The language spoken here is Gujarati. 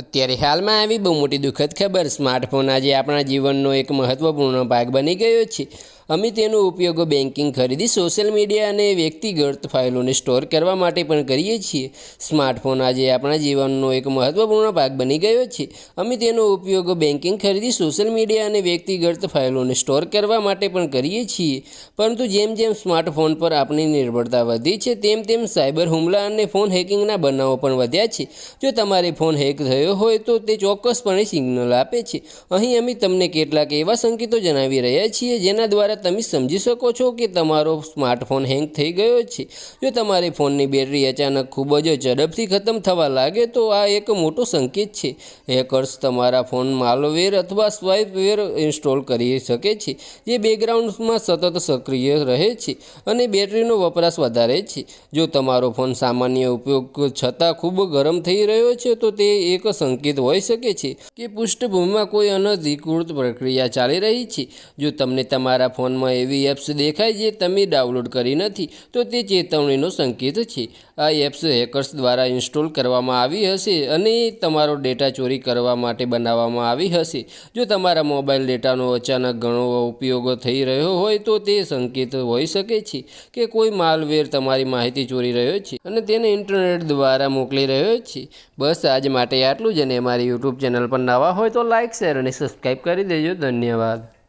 અત્યારે હાલમાં આવી બહુ મોટી દુઃખદ ખબર. સ્માર્ટફોન આજે આપણા જીવનનો એક મહત્વપૂર્ણ ભાગ બની ગયો છે. અમે તેનો ઉપયોગ બેન્કિંગ ખરીદી સોશિયલ મીડિયા અને વ્યક્તિગત ફાઇલોને સ્ટોર કરવા માટે પણ કરીએ છીએ. સ્માર્ટફોન આજે આપણા જીવનનો એક મહત્વપૂર્ણ ભાગ બની ગયો છે. અમે તેનો ઉપયોગ બેન્કિંગ ખરીદી સોશિયલ મીડિયા અને વ્યક્તિગત ફાઇલોને સ્ટોર કરવા માટે પણ કરીએ છીએ. પરંતુ જેમ જેમ સ્માર્ટફોન પર આપણી નિર્ભરતા વધી છે, તેમ તેમ સાયબર હુમલા અને ફોન હેકિંગના બનાવો પણ વધ્યા છે. જો તમારે ફોન હેક થયો હોય તો તે ચોક્કસપણે સિગ્નલ આપે છે. અહીં અમે તમને કેટલાક એવા સંકેતો જણાવી રહ્યા છીએ જેના દ્વારા તમે સમજી શકો છો કે તમારો સ્માર્ટફોન હેંગ થઈ ગયો છે. જો તમારી ફોનની બેટરી અચાનક ખૂબ જ ઝડપથી ખતમ થવા લાગે, તો આ એક મોટો સંકેત છે. હેકર્સ તમારા ફોન માલવેર અથવા સ્વાઇપવેર ઇન્સ્ટોલ કરી શકે છે, જે બેકગ્રાઉન્ડમાં સતત સક્રિય રહે છે અને બેટરીનો વપરાશ વધારે છે. જો તમારો ફોન સામાન્ય ઉપયોગ છતાં ખૂબ ગરમ થઈ રહ્યો છે, તો તે એક સંકેત હોઈ શકે છે કે પૃષ્ઠભૂમિમાં કોઈ અનધિકૃત પ્રક્રિયા ચાલી રહી છે. જો તમને તમારા ફોનમાં એવી એપ્સ દેખાય જે તમે ડાઉનલોડ કરી નથી, તો તે ચેતવણીનો સંકેત છે. આ એપ્સ હેકર્સ દ્વારા ઇન્સ્ટોલ કરવામાં આવી હશે અને તમારો ડેટા ચોરી કરવા માટે બનાવવામાં આવી હશે. જો તમારા મોબાઈલ ડેટાનો અચાનક ઘણો ઉપયોગ થઈ રહ્યો હોય, તો તે સંકેત હોઈ શકે છે કે કોઈ માલવેર તમારી માહિતી ચોરી રહ્યો છે અને તેને ઇન્ટરનેટ દ્વારા મોકલી રહ્યો છે. બસ આજ માટે આટલું જ અને અમારી યુટ્યુબ ચેનલ પર નવા હોય તો લાઇક શેર અને સબસ્ક્રાઈબ કરી દેજો. ધન્યવાદ.